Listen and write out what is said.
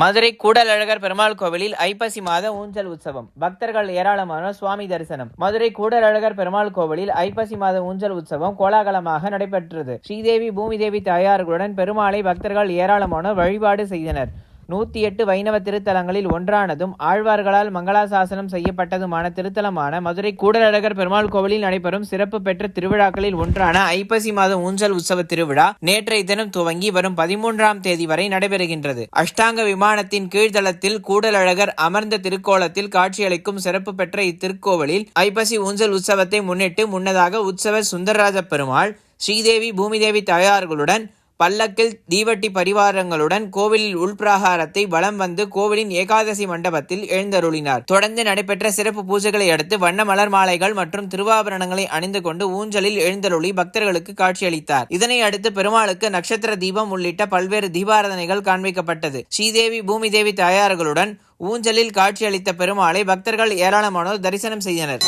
மதுரை கூடலழகர் பெருமாள் கோவிலில் ஐப்பசி மாத ஊஞ்சல் உற்சவம். பக்தர்கள் ஏராளமான சுவாமி தரிசனம். மதுரை கூடலழகர் பெருமாள் கோவிலில் ஐப்பசி மாத ஊஞ்சல் உற்சவம் கோலாகலமாக நடைபெற்றது. ஸ்ரீதேவி பூமிதேவி தாயார்களுடன் பெருமாளை பக்தர்கள் ஏராளமானோர் வழிபாடு செய்தனர். நூத்தி எட்டு வைணவ திருத்தலங்களில் ஒன்றானதும் ஆழ்வார்களால் மங்களாசாசனம் செய்யப்பட்டதுமான திருத்தலமான மதுரை கூடலழகர் பெருமாள் கோவிலில் நடைபெறும் சிறப்பு பெற்ற திருவிழாக்களில் ஒன்றான ஐப்பசி மாத ஊஞ்சல் உற்சவ திருவிழா நேற்றைய தினம் துவங்கி வரும் பதிமூன்றாம் தேதி வரை நடைபெறுகின்றது. அஷ்டாங்க விமானத்தின் கீழ்தளத்தில் கூடலழகர் அமர்ந்த திருக்கோலத்தில் காட்சியளிக்கும் சிறப்பு பெற்ற இத்திருக்கோவிலில் ஐப்பசி ஊஞ்சல் உற்சவத்தை முன்னிட்டு முன்னதாக உற்சவ சுந்தரராஜ பெருமாள் ஸ்ரீதேவி பூமிதேவி தாயார்களுடன் பல்லக்கில் தீவட்டி பரிவாரங்களுடன் கோவிலில் உள்பிரகாரத்தை வலம் வந்து கோவிலின் ஏகாதசி மண்டபத்தில் எழுந்தருளினார். தொடர்ந்து நடைபெற்ற சிறப்பு பூஜைகளை அடுத்து வண்ண மலர் மாலைகள் மற்றும் திருவாபரணங்களை அணிந்து கொண்டு ஊஞ்சலில் எழுந்தருளி பக்தர்களுக்கு காட்சியளித்தார். இதனை அடுத்து பெருமாளுக்கு நட்சத்திர தீபம் உள்ளிட்ட பல்வேறு தீபாரதனைகள் காண்பிக்கப்பட்டது. ஸ்ரீதேவி பூமிதேவி தாயார்களுடன் ஊஞ்சலில் காட்சியளித்த பெருமாளை பக்தர்கள் ஏராளமானோர் தரிசனம் செய்தனர்.